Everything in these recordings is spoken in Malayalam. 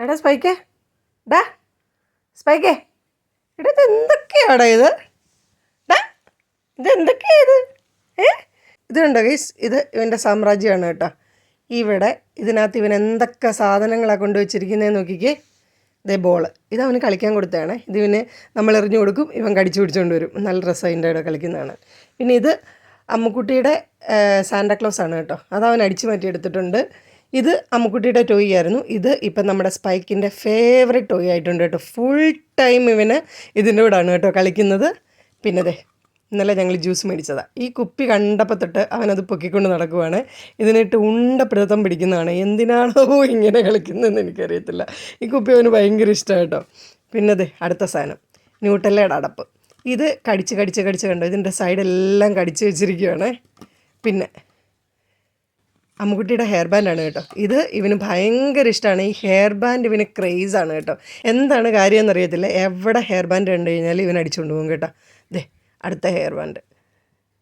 എടാ സ്പൈക്കേ. ഡാ സ്പൈക്കേ. എടാ ഇത് എന്തൊക്കെയാടാ ഇത്? ഡാ ഇത് എന്തൊക്കെയാ ഇത്? ഏ? ഇത് കണ്ടോ ഗൈസ് ഇത് ഇവന്റെ സാമ്രാജ്യമാണ് കേട്ടോ. ഇവിടെ ഇതിനകത്ത് ഇവൻ എന്തൊക്കെ സാധനങ്ങളാണ് കൊണ്ടുവച്ചിരിക്കുന്നതെന്ന് നോക്കിക്കേ. ഇതേ ബോൾ ഇത് അവന് കളിക്കാൻ കൊടുത്തതാണ്. ഇത് ഇവന് നമ്മൾ എറിഞ്ഞു കൊടുക്കും ഇവൻ കടിച്ചു പിടിച്ചുകൊണ്ട് വരും. നല്ല രസം അതിന്റെ ഇവിടെ കളിക്കുന്നതാണ്. പിന്നെ ഇത് അമ്മക്കുട്ടിയുടെ സാന്റാക്ലോസ് ആണ് കേട്ടോ. അത് അവൻ അടിച്ചു മാറ്റി എടുത്തിട്ടുണ്ട്. ഇത് അമ്മുക്കുട്ടിയുടെ ടോയ് ആയിരുന്നു. ഇത് ഇപ്പം നമ്മുടെ സ്പൈക്കിന്റെ ഫേവറേറ്റ് ടോയ് ആയിട്ടുണ്ട് കേട്ടോ. ഫുൾ ടൈം ഇവന് ഇതിന്റെ കൂടെയാണ് കേട്ടോ കളിക്കുന്നത്. പിന്നെ ദേ ഇന്നലെ ഞങ്ങൾ ജ്യൂസ് മേടിച്ചതാണ് ഈ കുപ്പി കണ്ടപ്പോൾ തൊട്ട് അവനത് പൊക്കിക്കൊണ്ട് നടക്കുവാണ്. ഇതിനിട്ട് ഉണ്ട പിടുത്തം പിടിക്കുന്നതാണ്. എന്തിനാണോ ഇങ്ങനെ കളിക്കുന്നതെന്ന് എനിക്കറിയത്തില്ല. ഈ കുപ്പി അവന് ഭയങ്കര ഇഷ്ടമാണ് കേട്ടോ. പിന്നെ ദേ അടുത്ത സാധനം. ന്യൂട്ടല്ലയുടെ അടപ്പ്. ഇത് കടിച്ച് കടിച്ച് കടിച്ച് കണ്ടോ? ഇതിന്റെ സൈഡെല്ലാം കടിച്ച് വെച്ചിരിക്കുകയാണ് പിന്നെ അമ്മുക്കുട്ടിയുടെ ഹെയർ ബാൻഡാണ് കേട്ടോ. ഇത് ഇവന് ഭയങ്കര ഇഷ്ടമാണ് ഈ ഹെയർ ബാൻഡ് ഇവന് ആണ് കേട്ടോ. എന്താണ് കാര്യം എന്നറിയത്തില്ല എവിടെ ഹെയർ ബാൻഡ് കണ്ടു കഴിഞ്ഞാൽ ഇവൻ അടിച്ചുകൊണ്ട് പോകും കേട്ടോ. ദേ അടുത്ത ഹെയർ ബാൻഡ്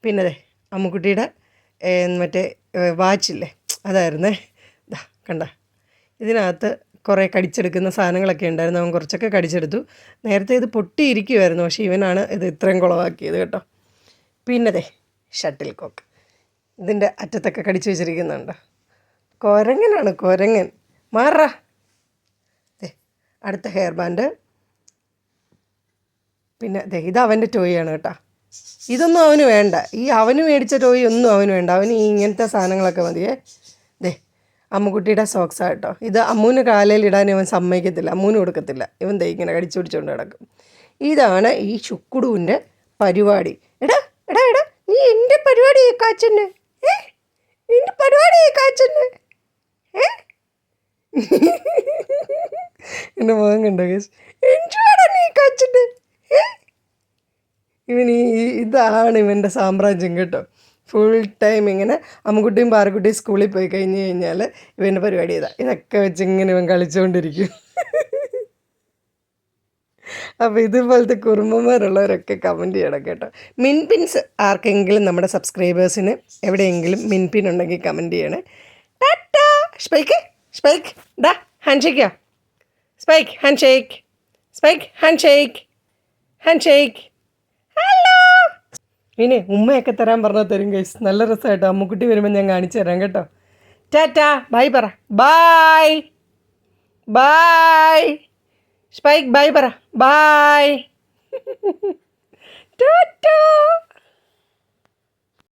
പിന്നെ ദേ അമ്മുക്കുട്ടിയുടെ മറ്റേ വാച്ചില്ലേ അതായിരുന്നേ. ദാ കണ്ട. ഇതിനകത്ത് കുറേ കടിച്ചെടുക്കുന്ന സാധനങ്ങളൊക്കെ ഉണ്ടായിരുന്നു. അവൻ കുറച്ചൊക്കെ കടിച്ചെടുത്തു. നേരത്തെ ഇത് പൊട്ടിയിരിക്കുമായിരുന്നു പക്ഷേ ഇവനാണ് ഇത് ഇത്രയും കുളവാക്കിയത് കേട്ടോ. പിന്നെ ദേ ഷട്ടിൽ കോക്ക് ഇതിന്റെ അറ്റത്തൊക്കെ കടിച്ചു വെച്ചിരിക്കുന്നുണ്ട്. കുരങ്ങനാണ് കുരങ്ങൻ. മാറ അടുത്ത ഹെയർ ബാൻഡ് പിന്നെ ദേ ഇത് അവന്റെ ടോയാണ് കേട്ടോ. ഇതൊന്നും അവന് വേണ്ട. ഈ അവന് മേടിച്ച ടോയ് ഒന്നും അവന് വേണ്ട. അവന് ഈ ഇങ്ങനത്തെ സാധനങ്ങളൊക്കെ മതിയേ ദേ അമ്മുക്കുട്ടിയുടെ സോക്സാണ് കേട്ടോ. ഇത് അമ്മൂന് കാലയിൽ ഇടാൻ ഇവൻ സമ്മതിക്കത്തില്ല. അമ്മൂന് കൊടുക്കത്തില്ല. ഇവൻ ദേ ഇങ്ങനെ കടിച്ചു പിടിച്ചുകൊണ്ട് കിടക്കും ഇതാണ് ഈ ശുക്കുടുവിന്റെ പരിപാടി. എടാ എടാ എടാ നീ എന്റെ പരിപാടി കാച്ചന് ഏ നിന്റെ പരിപാടി കാച്ചന് ഏ? എന്റെ മുഖം കണ്ടോ കേസ് എൻജോയ് നീ ഇവൻ ഈ- ഇതാണ് ഇവന്റെ സാമ്രാജ്യം കേട്ടോ. ഫുൾ ടൈം ഇങ്ങനെ അമ്മുക്കുട്ടിയും പാറക്കുട്ടിയും സ്കൂളിൽ പോയി കഴിഞ്ഞ് കഴിഞ്ഞാൽ ഇവന്റെ പരിപാടി ഇതാ. ഇതൊക്കെ വെച്ച് ഇങ്ങനെ ഇവൻ കളിച്ചുകൊണ്ടിരിക്കും അപ്പോൾ ഇതുപോലത്തെ കുറുമ്പന്മാരുള്ളവരൊക്കെ കമന്റ് ചെയ്യണം കേട്ടോ. മിൻപിൻസ് ആർക്കെങ്കിലും നമ്മുടെ സബ്സ്ക്രൈബേഴ്സിന് എവിടെയെങ്കിലും മിൻപിൻ ഉണ്ടെങ്കിൽ കമന്റ് ചെയ്യണേ. ടാറ്റാ സ്പൈക്ക് സ്പൈക്ക് ഡാ hand ഷേക്കാ Spike hand shake Spike hand shake hand shake hello ഇനി ഉമ്മയൊക്കെ തരാൻ പറഞ്ഞാൽ തരും കൈസ് നല്ല രസമായിട്ടോ. അമ്മുക്കുട്ടി വരുമ്പോൾ ഞാൻ കാണിച്ചു തരാം കേട്ടോ. ടാറ്റാ ബൈ പറ. ബൈ ബായ് സ്പൈക്ക് ബൈ പറ ബായ് ടാറ്റാ